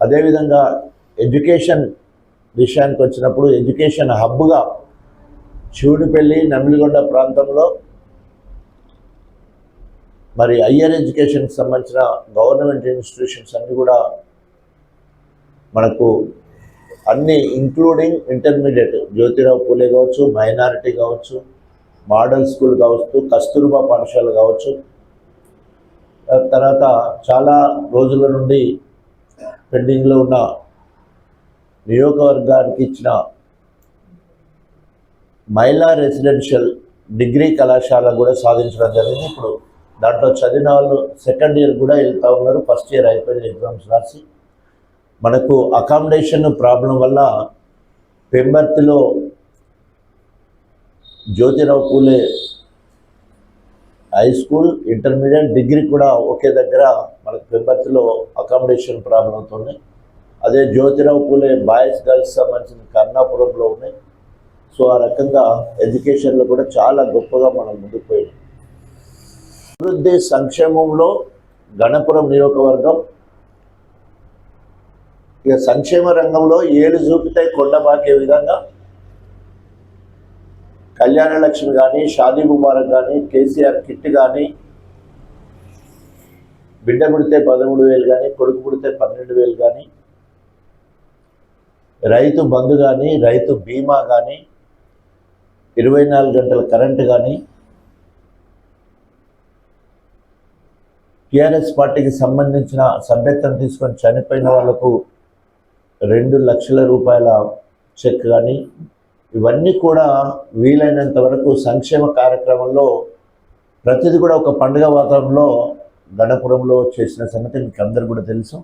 అదేవిధంగా ఎడ్యుకేషన్ విషయానికి వచ్చినప్పుడు ఎడ్యుకేషన్ హబ్గా శివుడిపల్లి నమిలిగొండ ప్రాంతంలో మరి హయ్యర్ ఎడ్యుకేషన్కి సంబంధించిన గవర్నమెంట్ ఇన్స్టిట్యూషన్స్ అన్నీ కూడా మనకు అన్ని ఇంక్లూడింగ్ ఇంటర్మీడియట్ జ్యోతిరావు పూలే కావచ్చు మైనారిటీ కావచ్చు మోడల్ స్కూల్ కావచ్చు కస్తూర్బా పాఠశాల కావచ్చు. తర్వాత చాలా రోజుల నుండి పెండింగ్లో ఉన్న నియోజకవర్గానికి ఇచ్చిన మహిళా రెసిడెన్షియల్ డిగ్రీ కళాశాల కూడా సాధించడం జరిగింది. ఇప్పుడు దాంట్లో చదివిన వాళ్ళు సెకండ్ ఇయర్ కూడా వెళ్తూ ఉన్నారు. ఫస్ట్ ఇయర్ అయిపోయింది ఎగ్జామ్స్ రాసి. మనకు అకామిడేషన్ ప్రాబ్లం వల్ల పెంబర్తిలో Jyotirao Phule high school intermediate degree కూడా ఒకే దగ్గర మనకు తిరుపతిలో అకామిడేషన్ ప్రాబ్లంతో అదే జ్యోతిరావు పూలే బాయ్స్ గర్ల్స్ సంబంధించిన కర్ణాపురంలో ఉన్నాయి. సో ఆ రకంగా ఎడ్యుకేషన్లో కూడా చాలా గొప్పగా మనం ముందుకు పోయాం. అభివృద్ధి సంక్షేమంలో గణపురం నియోజకవర్గం ఇక సంక్షేమ రంగంలో ఏడు చూపితే కొండబాకే విధంగా కళ్యాణలక్ష్మి కానీ షాదీ ముబారక్ కానీ కేసీఆర్ కిట్ కానీ బిడ్డ పుడితే పదమూడు వేలు కానీ కొడుకు పుడితే పన్నెండు వేలు కానీ రైతు బంధు కానీ రైతు బీమా కానీ ఇరవై నాలుగు గంటల కరెంటు కానీ టిఆర్ఎస్ పార్టీకి సంబంధించిన సభ్యత్వం తీసుకొని చనిపోయిన వాళ్ళకు రెండు లక్షల రూపాయల చెక్ కానీ ఇవన్నీ కూడా వీలైనంత వరకు సంక్షేమ కార్యక్రమంలో ప్రతిదీ కూడా ఒక పండుగ వాతావరణంలో గణపురంలో చేసిన సంగతి మీకు అందరు కూడా తెలుసు.